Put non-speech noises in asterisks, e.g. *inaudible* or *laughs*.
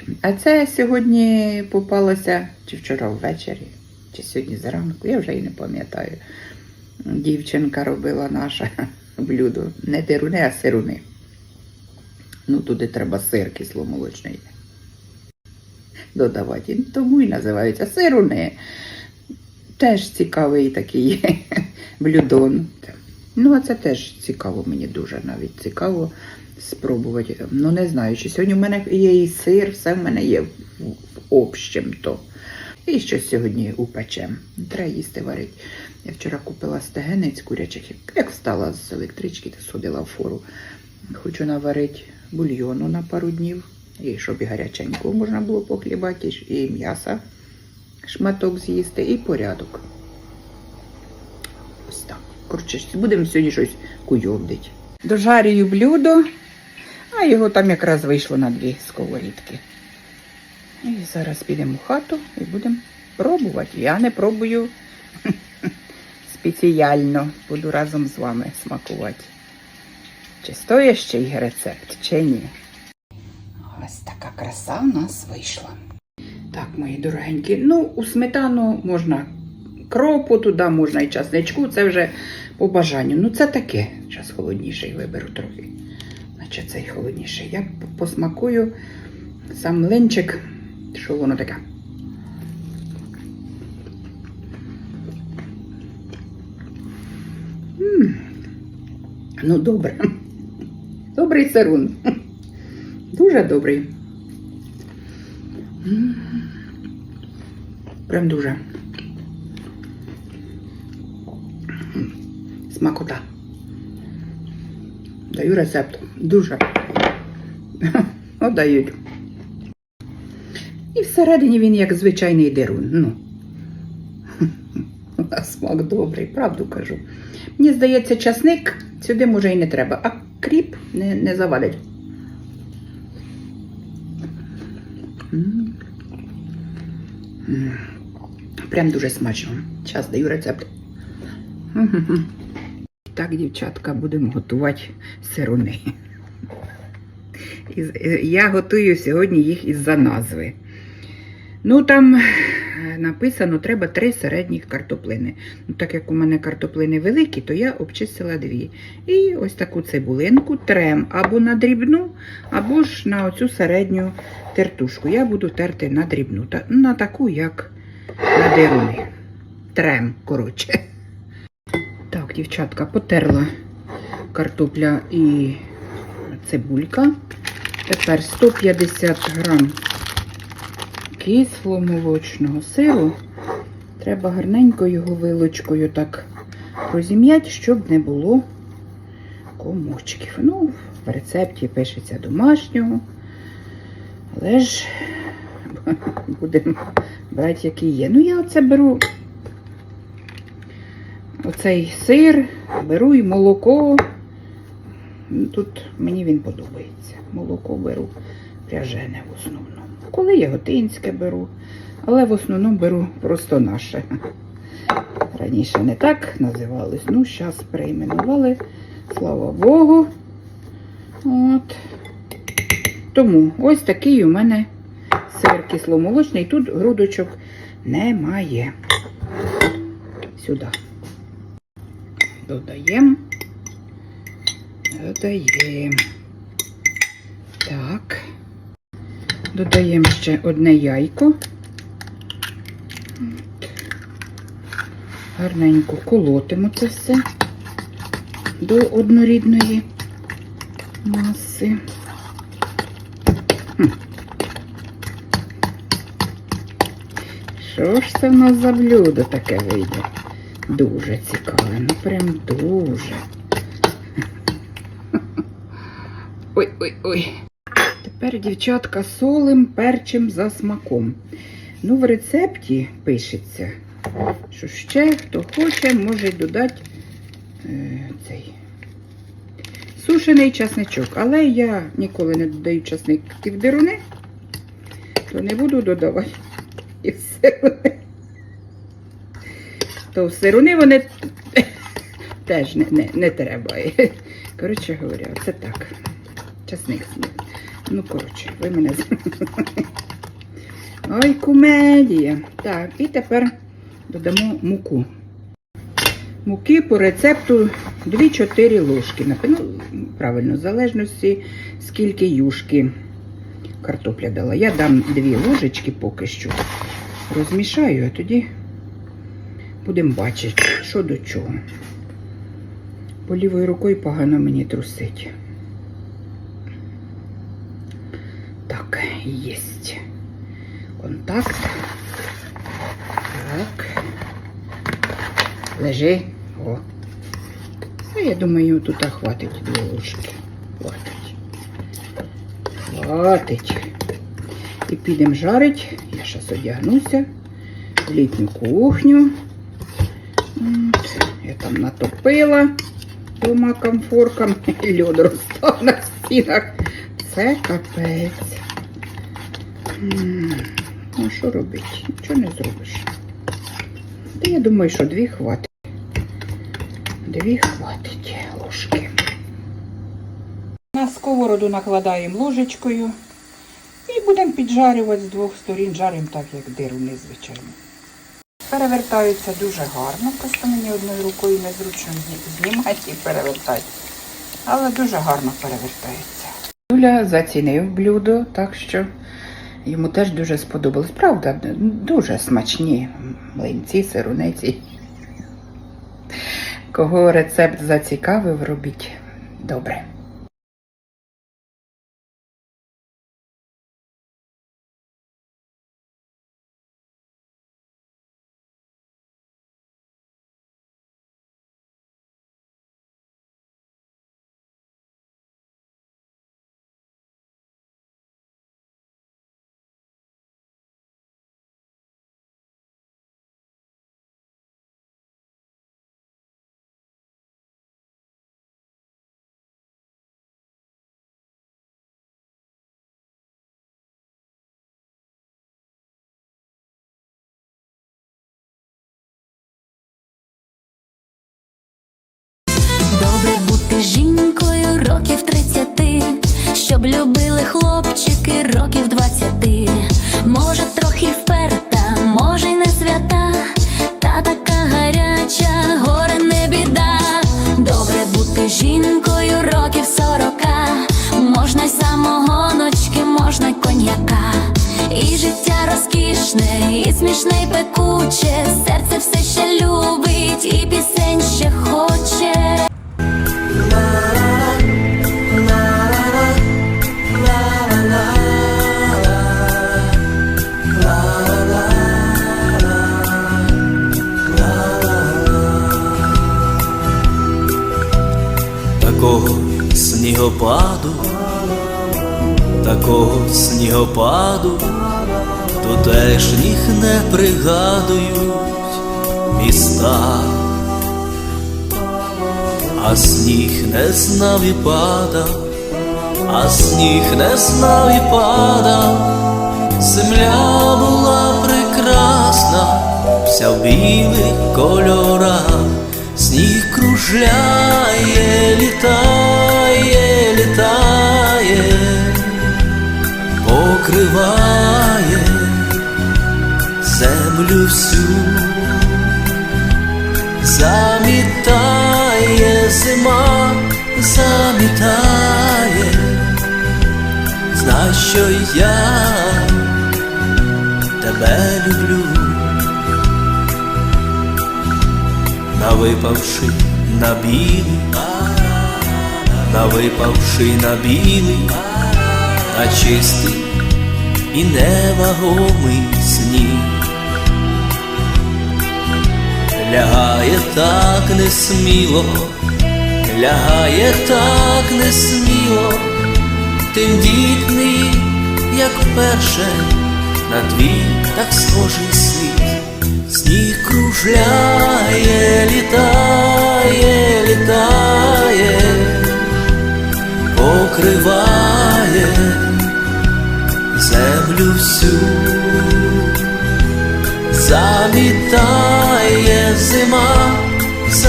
робити. А це сьогодні попалося, чи вчора ввечері, чи сьогодні зранку, я вже і не пам'ятаю. Дівчинка робила наше *laughs* блюдо. Не деруни, а сируни. Ну, туди треба сир кисломолочний додавати. Тому і називаються сируни. Теж цікавий такий *laughs* блюдон. Ну, а це теж цікаво, мені дуже навіть цікаво спробувати. Ну, не знаю, чи сьогодні в мене є і сир, все в мене є в, в общем то. І щось сьогодні упечем. Треба їсти варити. Я вчора купила стегенець курячих, як встала з електрички, то сходила в фору. Хочу наварити бульйону на пару днів. І щоб і гаряченько можна було похлібати, і м'яса шматок з'їсти, і порядок. Ось так. Коротше, будемо сьогодні щось куйовдити. Дожарюю блюдо, а його там якраз вийшло на дві сковорідки. І зараз підемо в хату і будемо пробувати. Я не пробую *laughs* спеціально, буду разом з вами смакувати. Чи стоїть ще й рецепт, чи ні. Ось така краса в нас вийшла. Так, мої дорогенькі, ну, у сметану можна кропу, туди можна і часничку, це вже по бажанню. Ну, це таке. Зараз холодніший виберу трохи. Значить, цей холодніший. Я посмакую сам млинчик, що воно таке. М. Ну, добре. Добрий сирун. Дуже добрий. Прям дуже. Смакота. Даю рецепт. Дуже. *laughs* От дають. І всередині він як звичайний дерун. Ну. *laughs* Смак добрий, правду кажу. Мені здається, часник сюди може і не треба, а кріп не, не завадить. Прям дуже смачно. Зараз даю рецепт. *laughs* Так, дівчатка, будемо готувати сируни. Е, Я готую сьогодні їх із-за назви. Ну, там е, написано, треба три середніх картоплини. Ну, так як у мене картоплини великі, то я обчистила дві. І ось таку цибулинку трем або на дрібну, або ж на оцю середню тертушку. Я буду терти на дрібну, на таку, як на деруни. Трем, коротше. Так, дівчатка, потерла картопля і цибулька. Тепер 150 грам кисломолочного сиру. Треба гарненько його вилочкою так розім'яти, щоб не було комочків. Ну, в рецепті пишеться домашнього. Але ж *laughs* будемо брати, який є. Ну, я оце беру оцей сир, беру і молоко. Ну, Тут мені він подобається. Молоко беру пряжене в основному. Коли яготинське беру, але в основному беру просто наше. Раніше не так називалось, ну, зараз перейменували, слава Богу. От. Тому ось такий у мене сир кисломолочний. Тут грудочок немає. Сюди. Додаємо. Додаємо. Так. Додаємо ще одне яйко. Гарненько колотимо це все до однорідної маси. Що ж це в нас за блюдо таке вийде? Дуже цікаве, ну прям дуже. *laughs* Ой-ой-ой. Тепер, дівчатка, солим, перчим за смаком. Ну, в рецепті пишеться, що ще хто хоче, може додати е, цей сушений часничок. Але я ніколи не додаю часник в деруни, то не буду додавати і в сируни. То сируни вони *laughs* теж не, не, не треба. *laughs* Коротше говоря, це так. Часник. Ну, коротше, ви мене *laughs* Ой, кумедія. Так, і тепер додамо муку. Муки по рецепту 2-4 ложки. Напевно, правильно, в залежності, скільки юшки картопля дала. Я дам 2 ложечки поки що. Розмішаю, а тоді будемо бачити, що до чого. Бо лівою рукою погано мені трусить. Так, єсть. Контакт. Так. Лежи. О. Ну, я думаю, тут хватить дві ложки. Хватить. Хватить. І підемо жарить. Я зараз одягнуся в літню кухню. Я там натопила двома комфорками. *laughs* Льод розстав на стінах. Це капець. Ну, що робити? Нічого не зробиш. Та я думаю, що дві хватить. Дві хватить ложки. На сковороду накладаємо ложечкою і будемо піджарювати з двох сторін. Жаримо так, як дируни, звичайно. Перевертаються дуже гарно, просто мені одною рукою незручно зні- знімати і перевертати. Але дуже гарно перевертається. Юля зацінив блюдо, так що йому теж дуже сподобалось. Правда, дуже смачні млинці, сирунеці. Кого рецепт зацікавив, робіть. Добре любили хлопчики років 20. Може, трохи вперта, може, й не свята, та така гаряча, горе не біда. Добре бути жінкою років 40, можна й самогоночки, можна й коньяка. І життя розкішне, і смішне, і пекуче, такого снігопаду, такого снігопаду, тутешніх не пригадують міста, а сніг не знав і падав, а сніг не знав і падав, земля була прекрасна, вся в білих кольорах, сніг кружляє, літає, літає, покриває землю всю, замітає зима, замітає, знай, що я тебе люблю. Навипавши на білий, навипавши на білий, на чистий і невагомий сніг, лягає так несміло, лягає так несміло, тендітний, як вперше, на твій так схожий світ. Сніг кружляє, літає, літає, покриває землю всю, замітає зима,